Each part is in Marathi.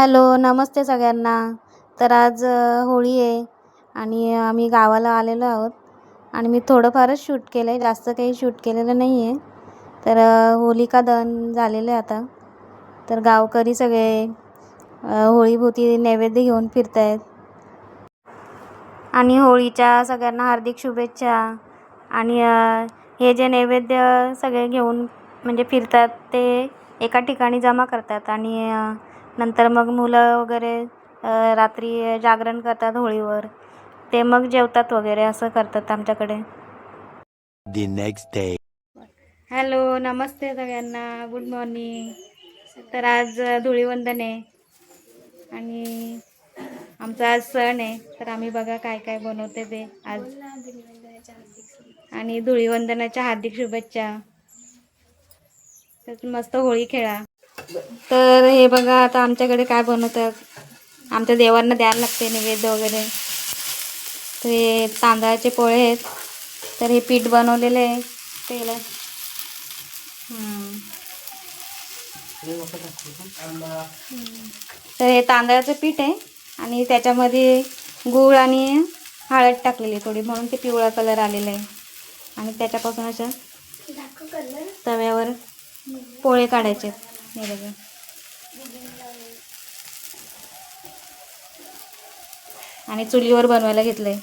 हॅलो नमस्ते सगळ्यांना. तर आज होळी आहे आणि आम्ही गावाला आलेलो आहोत आणि मी थोडंफारच शूट केलं आहे जास्त काही शूट केलेलं नाही आहे तर होलिका दहन झालेलं आहे आता. तर गावकरी सगळे होळीभोवती नैवेद्य घेऊन फिरत आहेत आणि होळीच्या सगळ्यांना हार्दिक शुभेच्छा. आणि हे जे नैवेद्य सगळे घेऊन म्हणजे फिरतात ते एका ठिकाणी जमा करतात. आणि नंतर मग मुलं वगैरे रात्री जागरण करतात होळीवर. ते मग जेवतात वगैरे असं करतात आमच्याकडे. The next day. हॅलो नमस्ते सगळ्यांना. गुड मॉर्निंग तर आज धुळीवंदन आहे. आणि आमचा आज सण आहे. तर आम्ही बघा काय काय बनवते ते आज. आणि धुळीवंदनाच्या हार्दिक शुभेच्छा. तर मस्त होळी खेळा. तर हे बघा आता आमच्याकडे काय बनवतात? आमच्या देवांना द्यायला लागते नैवेद्य वगैरे. तर हे तांदळाचे पोळे आहेत. तर हे पीठ बनवलेलं आहे. तेला तर हे तांदळाचं पीठ आहे. आणि त्याच्यामध्ये गूळ आणि हळद टाकलेली आहे थोडी म्हणून ते पिवळा कलर आलेला आहे. आणि त्याच्यापासून अशा तव्यावर पोळे काढायचे हे बघा आणि चुलीवर बनवायला घेतलंय.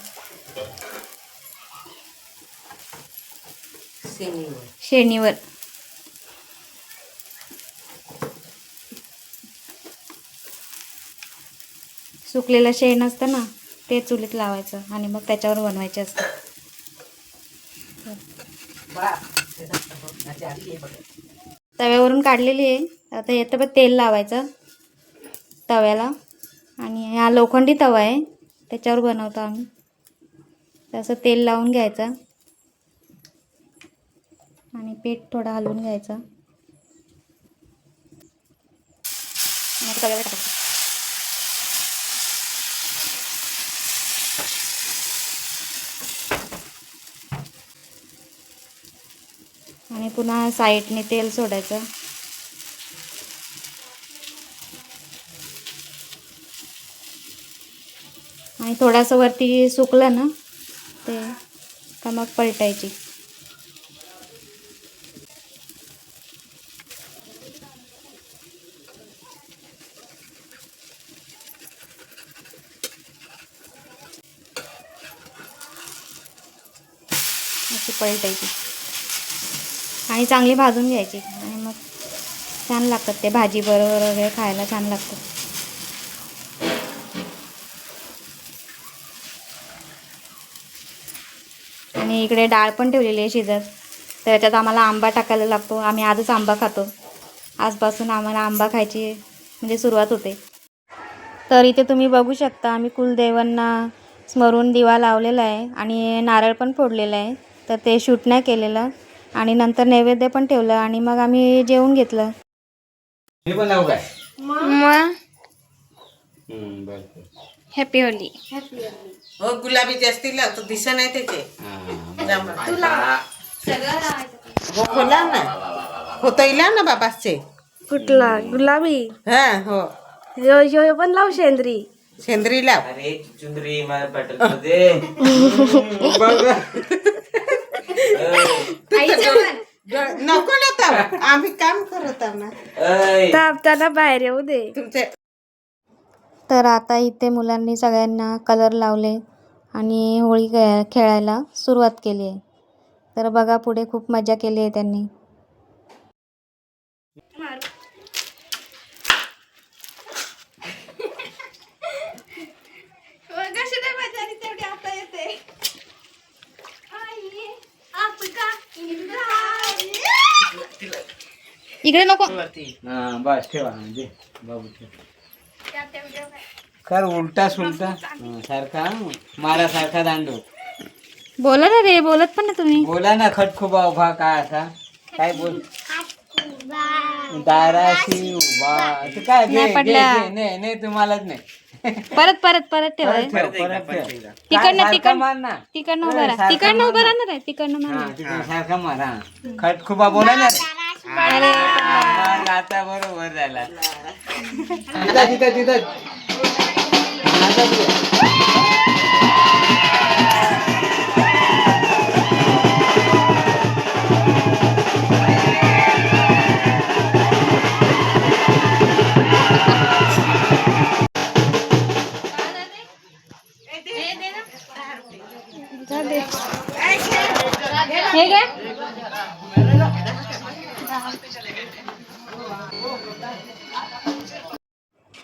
शेणीवर. सुकलेलं शेण असतं ना ते चुलीत लावायचं आणि मग त्याच्यावर बनवायचे असतं. तव्यावरून काढलेली आहे. आता येतं पण तेल लावायचं तव्याला. आणि हा लोखंडी तवा आहे त्याच्यावर बनवतो आम्ही. तसं तेल लावून घ्यायचं. आणि पीठ थोडं हलवून घ्यायचं. टाकायचं. आणि पुन्हा साईडने तेल सोडायचं. आणि थोडासा वरती सुकलं ना ते का मग पलटायची. अशी पलटायची. आणि चांगली भाजून घ्यायची. आणि मग छान लागतात ते भाजी बरोबर वगैरे खायला छान लागतं आणि इकडे डाळ पण ठेवलेली आहे शिजत. तर त्याच्यात आम्हाला आंबा टाकायला लागतो. आम्ही आजच आंबा खातो. आजपासून आम्हाला आंबा खायची म्हणजे सुरुवात होते. तर इथे तुम्ही बघू शकता आम्ही कुलदेवांना स्मरून दिवा लावलेला आहे आणि नारळ पण फोडलेला आहे. तर ते शूट नाही केलेलं आणि नंतर नैवेद्य पण ठेवलं आणि मग आम्ही जेवून घेतलं. मग. हॅपी होली हो गुलाबी जास्ती लावतो दिसा नाही त्याचे. हा, हो खोला ना. होतैला ना बाबाचे. कुठला? गुलाबी? हा हो. यो यो पण लाव शेंद्री. सेंद्री लाव. अरे चुंदरी मला पेट्रोल दे नको ना तर आम्ही काम करत आहो ना. ऐ, ताप त्याला बाहेर येऊ दे. तुमचे तर आता इथे मुलांनी सगळ्यांना कलर लावले आणि होळी खे खेळायला सुरुवात केली आहे. तर बघा पुढे खूप मजा केली आहे त्यांनी. इकडे नको. हा बस ठेवा दे बाबू ठेव. कर उलटा सुलटा. हा, सारखा मारा सारखा दांडू. बोला ना रे बोलत पण ना तुम्ही. बोला ना खटखुबा उभा काय असा? काय बोल? दाराशी उभा. ते काय घे, नाही घे, पडल्या. घे. नाही नाही तुम्हालाच नाही. परत परत परत ठेवा परत ठेव, परत ठेव. काय तिकडनं सारखा मार ना. तिकडनं उभं राहा. तिकडनं मार उभं ना. राहणार आहे तिकडनं हा तिकडे सारखा मार खटखुबा बोला ना. रे. मग आता बरोबर झाला. तिथं तिथं तिथं.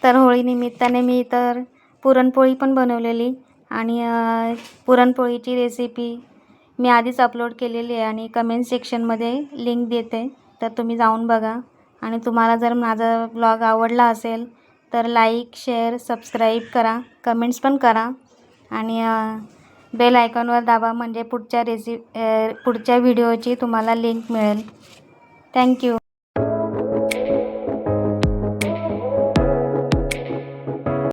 तर होळीनिमित्ताने मी तर पुरणपोळी पण बनवलेली आणि पुरणपोळीची रेसिपी मी आधीच अपलोड केलेली आहे आणि कमेंट सेक्शनमध्ये लिंक देते. तर तुम्ही जाऊन बघा. आणि तुम्हाला जर माझा ब्लॉग आवडला असेल तर लाईक शेअर सबस्क्राईब करा. कमेंट्स पण करा. आणि बेल आयकॉनवर दाबा म्हणजे पुढच्या रेसि पुढच्या व्हिडिओची तुम्हाला लिंक मिळेल. थँक्यू